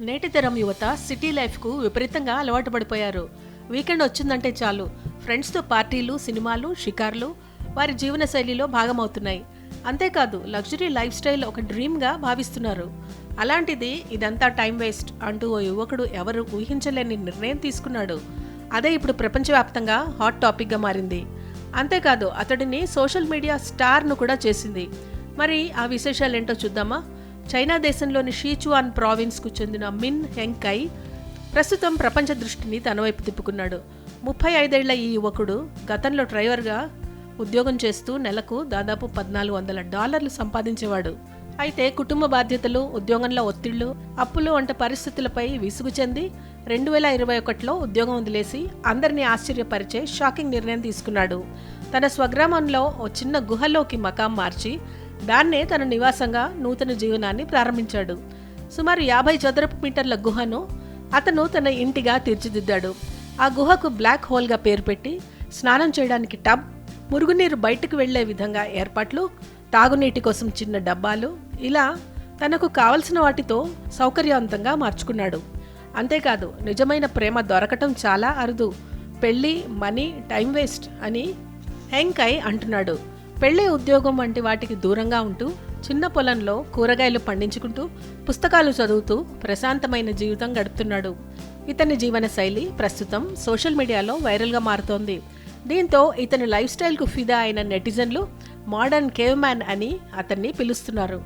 నేటి తరం యువత సిటీ లైఫ్కు విపరీతంగా అలవాటు పడిపోయారు. వీకెండ్ వచ్చిందంటే చాలు. ఫ్రెండ్స్తో పార్టీలు సినిమాలు షికార్లు వారి జీవన శైలిలో భాగమవుతున్నాయి. అంతేకాదు లగ్జరీ లైఫ్ స్టైల్ ఒక డ్రీమ్గా భావిస్తున్నారు. అలాంటిది ఇదంతా టైం వేస్ట్ అంటూ ఓ యువకుడు ఎవరు ఊహించలేని నిర్ణయం తీసుకున్నాడు. అదే ఇప్పుడు ప్రపంచవ్యాప్తంగా హాట్ టాపిక్గా మారింది. అంతేకాదు అతడిని సోషల్ మీడియా స్టార్ను కూడా చేసింది. మరి ఆ విశేషాలు ఏంటో చూద్దామా? చైనా దేశంలోని షీచువాన్ ప్రావిన్స్కు చెందిన మిన్ హెంకై ప్రస్తుతం ప్రపంచ దృష్టిని తన వైపు తిప్పుకున్నాడు. ముప్పై ఐదేళ్ళ ఈ యువకుడు గతంలో డ్రైవర్గా ఉద్యోగం చేస్తూ నెలకు దాదాపు పద్నాలుగు వందల డాలర్లు సంపాదించేవాడు. అయితే కుటుంబ బాధ్యతలు ఉద్యోగంలో ఒత్తిళ్ళు అప్పులు వంటి పరిస్థితులపై విసుగు చెంది రెండు వేల ఇరవై ఒకటిలో ఉద్యోగం వదిలేసి అందరినీ ఆశ్చర్యపరిచే షాకింగ్ నిర్ణయం తీసుకున్నాడు. తన స్వగ్రామంలో ఓ చిన్న గుహలోకి మకాం మార్చి దాన్నే తన నివాసంగా నూతన జీవనాన్ని ప్రారంభించాడు. సుమారు యాభై చదరపు మీటర్ల గుహను అతను తన ఇంటిగా తీర్చిదిద్దాడు. ఆ గుహకు బ్లాక్ హోల్గా పేరు పెట్టి స్నానం చేయడానికి టబ్ మురుగునీరు బయటకు వెళ్ళే విధంగా ఏర్పాట్లు తాగునీటి కోసం చిన్న డబ్బాలు ఇలా తనకు కావలసిన వాటితో సౌకర్యవంతంగా మార్చుకున్నాడు. అంతేకాదు నిజమైన ప్రేమ దొరకటం చాలా అరుదు. పెళ్ళి మనీ టైం వేస్ట్ అని హెంకై అంటున్నాడు. పెళ్ళి ఉద్యోగం వంటి వాటికి దూరంగా ఉంటూ చిన్న పొలంలో కూరగాయలు పండించుకుంటూ పుస్తకాలు చదువుతూ ప్రశాంతమైన జీవితం గడుపుతున్నాడు. ఇతని జీవన శైలి ప్రస్తుతం సోషల్ మీడియాలో వైరల్గా మారుతోంది. దీంతో ఇతని లైఫ్ స్టైల్కు ఫిదా అయిన నెటిజన్లు మోడర్న్ కేవ్ మ్యాన్ అని అతన్ని పిలుస్తున్నారు.